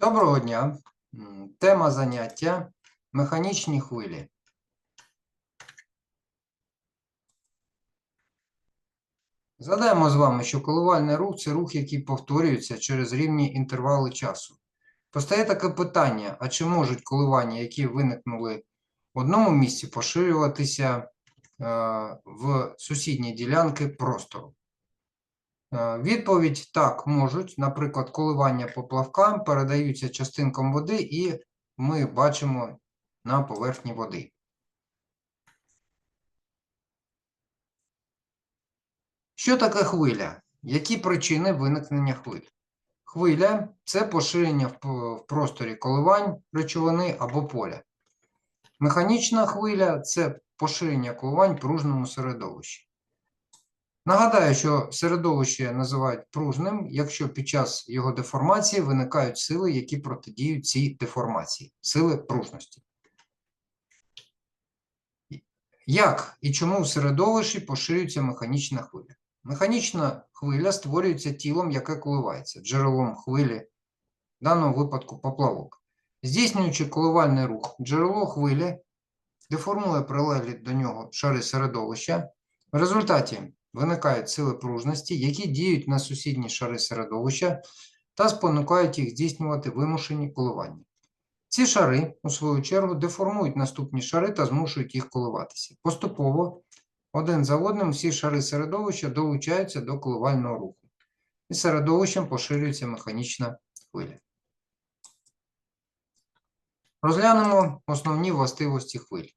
Доброго дня. Тема заняття механічні хвилі. Згадаємо з вами, що коливальний рух це рух, який повторюється через рівні інтервали часу. Постає таке питання: а чи можуть коливання, які виникнули в одному місці, поширюватися е, в сусідні ділянки простору? Е, Відповідь так можуть. Наприклад, коливання поплавка передаються частинкам води, і ми бачимо на поверхні води. Що таке хвиля? Які причини виникнення хвиль? Хвиля це поширення в просторі коливань речовини або поля. Механічна хвиля це поширення коливань в пружному середовищі. Нагадаю, що середовище називають пружним, якщо під час його деформації виникають сили, які протидіють цій деформації, сили пружності. Як і чому в середовищі поширюється механічна хвиля? Механічна хвиля створюється тілом, яке коливається, джерелом хвилі, в даному випадку поплавок. Здійснюючи коливальний рух, джерело хвилі деформує прилеглі до нього шари середовища. В результаті виникають сили пружності, які діють на сусідні шари середовища та спонукають їх здійснювати вимушені коливання. Ці шари, у свою чергу, деформують наступні шари та змушують їх коливатися. Поступово, один за одним, всі шари середовища долучаються до коливального руху. І середовищем поширюється механічна хвиля. Розглянемо основні властивості хвиль.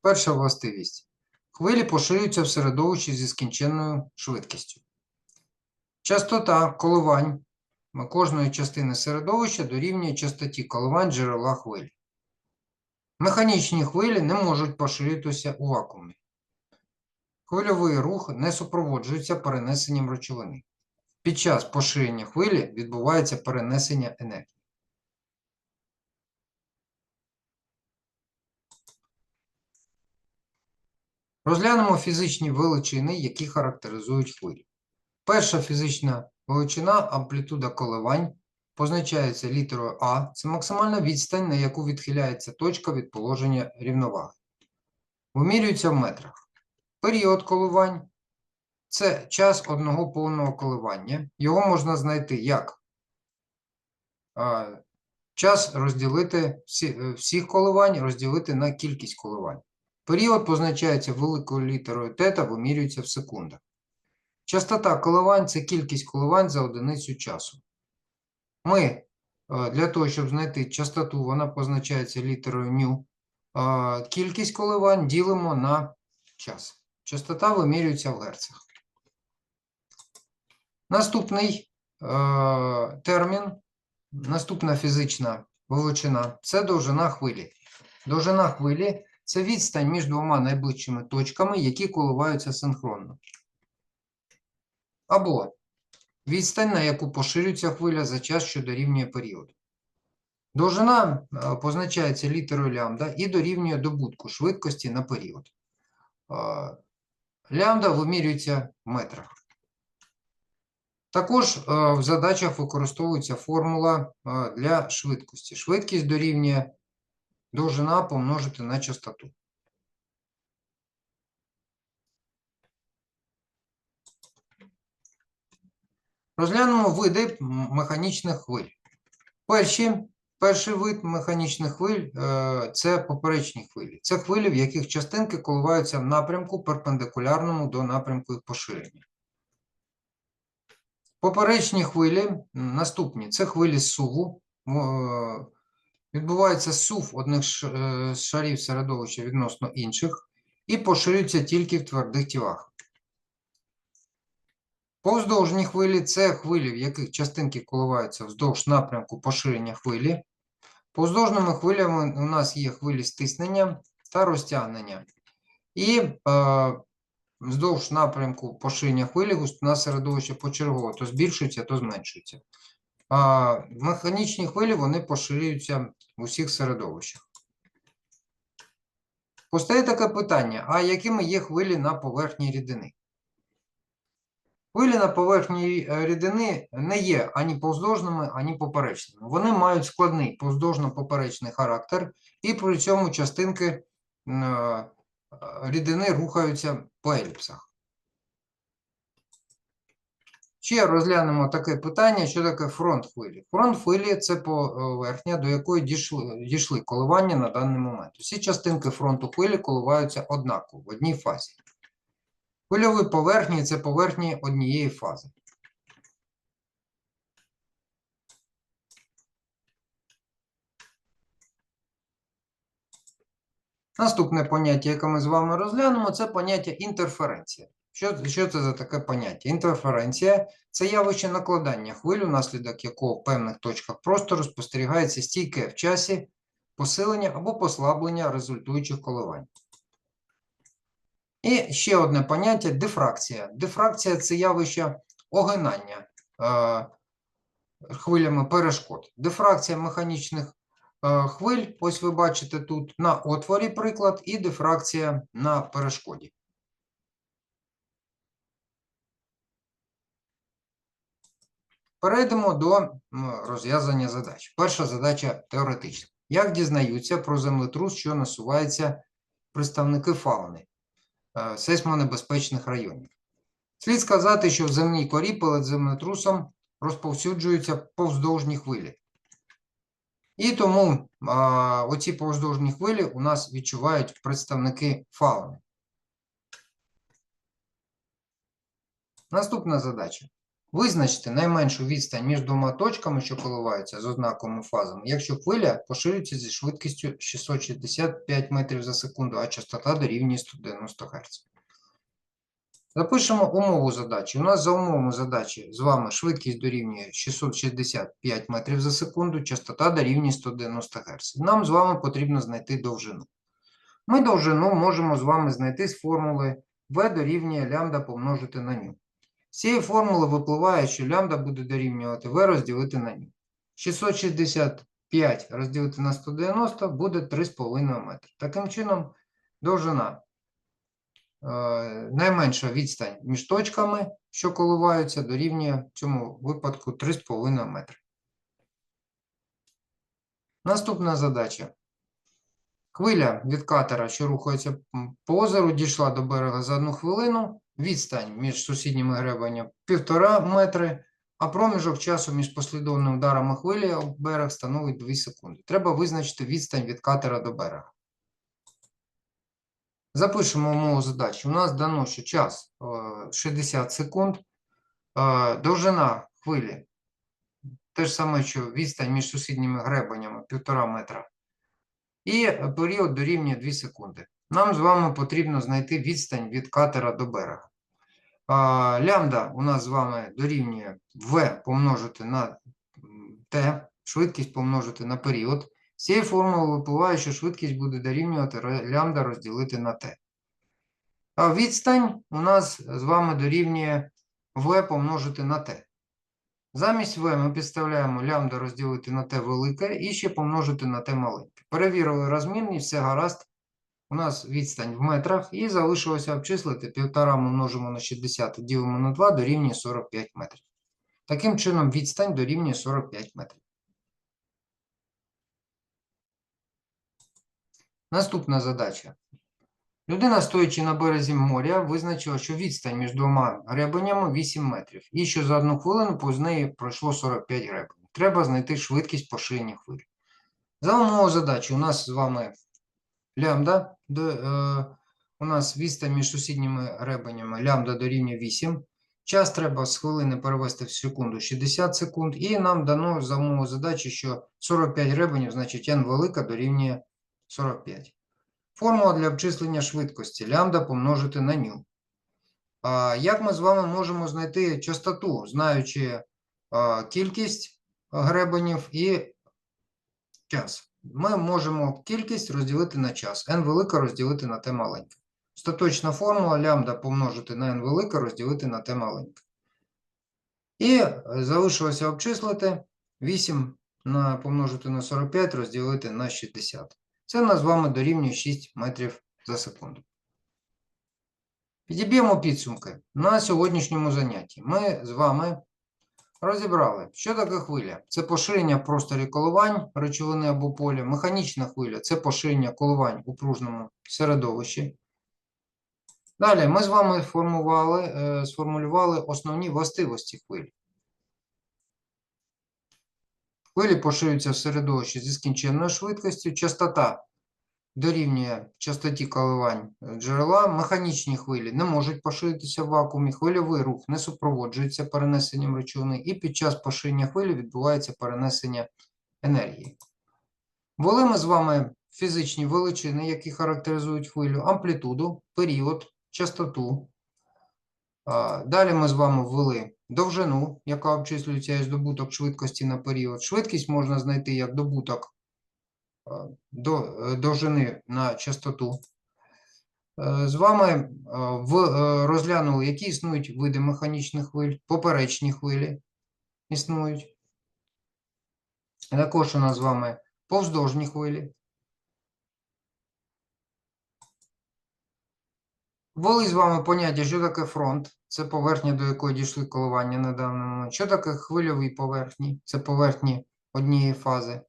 Перша властивість. Хвилі поширюються в середовищі зі скінченною швидкістю. Частота коливань кожної частини середовища дорівнює частоті коливань джерела хвилі. Механічні хвилі не можуть поширюватися у вакуумі. Хвильовий рух не супроводжується перенесенням речовини. Під час поширення хвилі відбувається перенесення енергії. Розглянемо фізичні величини, які характеризують хвилі. Перша фізична величина амплітуда коливань позначається літерою А. Це максимальна відстань, на яку відхиляється точка від положення рівноваги. Вимірюється в метрах. Період коливань це час одного повного коливання. Його можна знайти як час розділити е, всіх коливань, розділити на кількість коливань. Період позначається великою літерою Т та вимірюється в секундах. Частота коливань це кількість коливань за одиницю часу. Ми е, для того, щоб знайти частоту, вона позначається літерою ню. Е, Кількість коливань ділимо на час. Частота вимірюється в герцах. Наступний е, термін, наступна фізична величина це довжина хвилі. Довжина хвилі це відстань між двома найближчими точками, які коливаються синхронно. Або відстань, на яку поширюється хвиля за час, що дорівнює періоду. Довжина е, позначається літерою лямбда і дорівнює добутку швидкості на період. Е, Лямбда вимірюється в метрах. Також е, в задачах використовується формула для швидкості. Швидкість дорівнює довжина помножити на частоту. Розглянемо види механічних хвиль. Перші, перший вид механічних хвиль е, це поперечні хвилі. Це хвилі, в яких частинки коливаються в напрямку перпендикулярному до напрямку їх поширення. Поперечні хвилі наступні це хвилі суву. Відбувається сув одних е, шарів середовища відносно інших і поширюється тільки в твердих тілах. Повздовжні хвилі це хвилі, в яких частинки коливаються вздовж напрямку поширення хвилі. Повздовжними хвилями у нас є хвилі стиснення та розтягнення. І е, вздовж напрямку поширення хвилі густина середовища почергово то збільшується, то зменшується. Механічні хвилі вони поширюються в усіх середовищах. Постає таке питання: а якими є хвилі на поверхні рідини? Хвилі на поверхні е, рідини не є ані повздовжними, ані поперечними. Вони мають складний повздовжно-поперечний характер, і при цьому частинки е, рідини рухаються по еліпсах. Ще розглянемо таке питання, що таке фронт хвилі. Фронт хвилі – це поверхня, до якої дійшли, дійшли коливання на даний момент. Усі частинки фронту хвилі коливаються однаково, в одній фазі. Хвильові поверхні – це поверхні однієї фази. Наступне поняття, яке ми з вами розглянемо, це поняття інтерференція. Що, що це за таке поняття? Інтерференція це явище накладання хвиль, внаслідок якого в певних точках простору спостерігається стійке в часі посилення або послаблення результуючих коливань. І ще одне поняття дифракція. Дифракція це явище огинання е, хвилями перешкод. Дифракція механічних е, хвиль, ось ви бачите тут на отворі приклад, і дифракція на перешкоді. Перейдемо до розв'язання задач. Перша задача теоретична. Як дізнаються про землетрус, що насувається представники фауни е, сейсмонебезпечних районів? Слід сказати, що в земній корі перед землетрусом розповсюджуються повздовжні хвилі. І тому а, оці повздовжні хвилі у нас відчувають представники фауни. Наступна задача. Визначте найменшу відстань між двома точками, що коливаються з однаковими фазами, якщо хвиля поширюється зі швидкістю 665 метрів за секунду, а частота дорівнює 190 Гц. Запишемо умову задачі. У нас за умовами задачі з вами швидкість дорівнює 665 метрів за секунду, частота дорівнює 190 Гц. Нам з вами потрібно знайти довжину. Ми довжину можемо з вами знайти з формули v дорівнює лямбда помножити на ню. Цієї формули випливає, що лямбда буде дорівнювати v розділити на ню. 665 розділити на 190 буде 3,5 метри. Таким чином, довжина е, найменша відстань між точками, що коливаються, дорівнює в цьому випадку 3,5 метри. Наступна задача. Хвиля від катера, що рухається по озеру, дійшла до берега за одну хвилину. Відстань між сусідніми гребенями 1,5 метри, а проміжок часу між послідовними ударами хвилі об берег становить 2 секунди. Треба визначити відстань від катера до берега. Запишемо умову задачі. У нас дано, що час е, 60 секунд, е, довжина хвилі, те ж саме, що відстань між сусідніми гребенями 1,5 метра, і період дорівнює 2 секунди. Нам з вами потрібно знайти відстань від катера до берега. Лямбда у нас з вами дорівнює v помножити на t, швидкість помножити на період. З цієї формули випливає, що швидкість буде дорівнювати лямбда розділити на t. А відстань у нас з вами дорівнює v помножити на t. Замість v ми підставляємо лямбда розділити на t велике і ще помножити на t маленьке. Перевірили розмірність, все гаразд. У нас відстань в метрах і залишилося обчислити 1,5 ми множимо на 60 і ділимо на 2 дорівнює 45 метрів. Таким чином відстань дорівнює 45 метрів. Наступна задача. Людина, стоячи на березі моря, визначила, що відстань між двома гребенями 8 метрів, і що за одну хвилину повз неї пройшло 45 гребенів. Треба знайти швидкість поширення хвиль. За умовою задачі у нас з вами лямбда, до, е, у нас відстань між сусідніми гребенями лямбда дорівнює 8. Час треба з хвилини перевести в секунду 60 секунд. І нам дано за умовою задачі, що 45 гребенів, значить n велика дорівнює 45. Формула для обчислення швидкості лямбда помножити на ню. А, як ми з вами можемо знайти частоту, знаючи кількість гребенів і час? Ми можемо кількість розділити на час, n велика розділити на t маленьке. Остаточна формула лямбда помножити на n велика розділити на t маленьке. І залишилося обчислити 8 на помножити на 45 розділити на 60. Це у нас з вами дорівнює 6 метрів за секунду. Підіб'ємо підсумки на сьогоднішньому занятті. Ми з вами розібрали, що таке хвиля. Це поширення просторі коливань речовини або поля. Механічна хвиля це поширення коливань у пружному середовищі. Далі ми з вами е, сформулювали основні властивості хвиль. Хвилі поширюються в середовищі зі скінченною швидкістю, частота дорівнює частоті коливань джерела. Механічні хвилі не можуть поширитися в вакуумі, хвильовий рух не супроводжується перенесенням речовини, і під час поширення хвилі відбувається перенесення енергії. Ввели ми з вами фізичні величини, які характеризують хвилю, амплітуду, період, частоту. Далі ми з вами ввели довжину, яка обчислюється як здобуток швидкості на період. Швидкість можна знайти як добуток до, е, довжини на частоту. Е, З вами е, в, е, розглянули, які існують види механічних хвиль, поперечні хвилі існують. Також у нас з вами повздовжні хвилі. Ввели з вами поняття, що таке фронт, це поверхня, до якої дійшли коливання на даний момент. Що таке хвильові поверхні? Це поверхні однієї фази.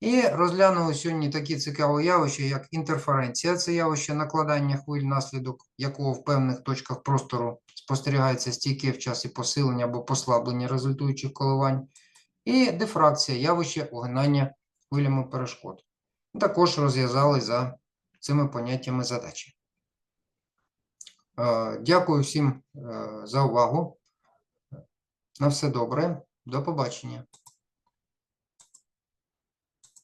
І розглянули сьогодні такі цікаві явища, як інтерференція. Це явище накладання хвиль, наслідок якого в певних точках простору спостерігається стійке в часі посилення або послаблення результуючих коливань. І дифракція явище огинання хвилями перешкод. Також розв'язали за цими поняттями задачі. Е, Дякую всім е, за увагу. На все добре. До побачення.